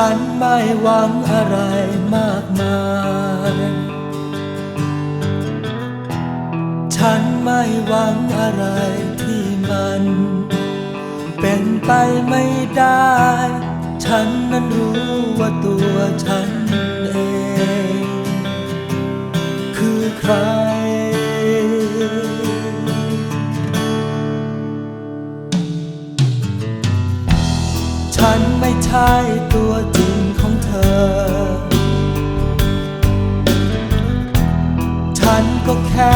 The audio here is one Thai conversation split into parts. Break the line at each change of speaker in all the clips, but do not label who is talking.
ฉันไม่หวังอะไรมากมาย ฉันไม่หวังอะไรที่มัน เป็นไปไม่ได้ ฉันนั้นรู้ว่าตัวฉัน ช่ตัวจริงของเธอ ฉันก็แค่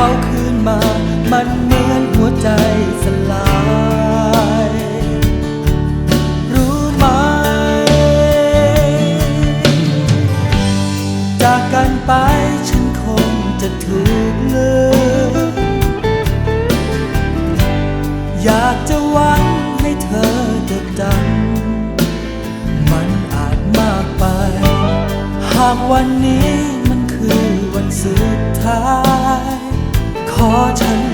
เมื่อเขาคืนมา มันเหมือนหัวใจสลายรู้ไหม จากกันไปฉันคงจะถูกลืมอยากจะหวังให้เธอจดจำมันอาจมากไป หากวัน ขอฉัน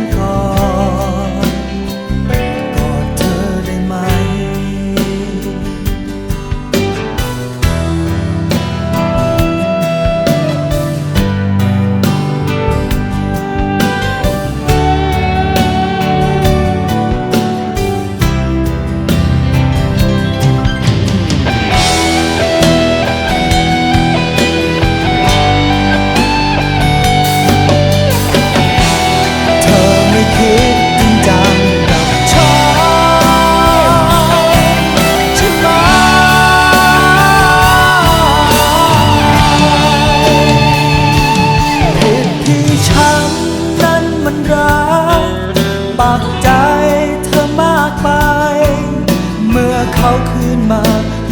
เขาคืนมา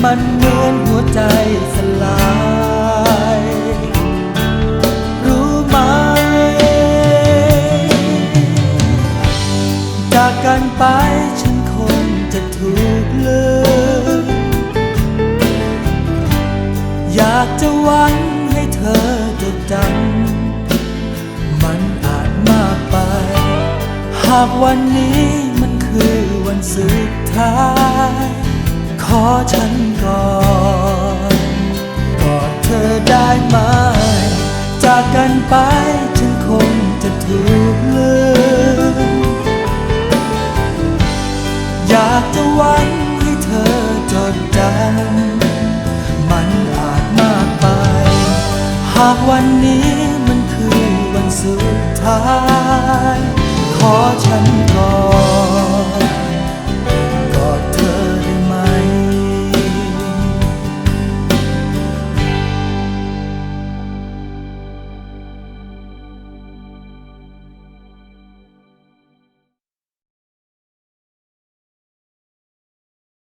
มันเหมือนหัวใจสลายรู้ไหม จากกันไปฉันคงจะถูกลืมอยากจะหวังให้เธอจดจำมันอาจมากไป หากวันนี้มันคือวันสุดท้าย ฉันก่อนกอดเธอได้ไหม จากกันไปฉันคงจะถูกลืม อยากจะหวังให้เธอจดจำมันอาจมากไป หากวันนี้มันคือวันสุดท้าย ขอฉันก่อน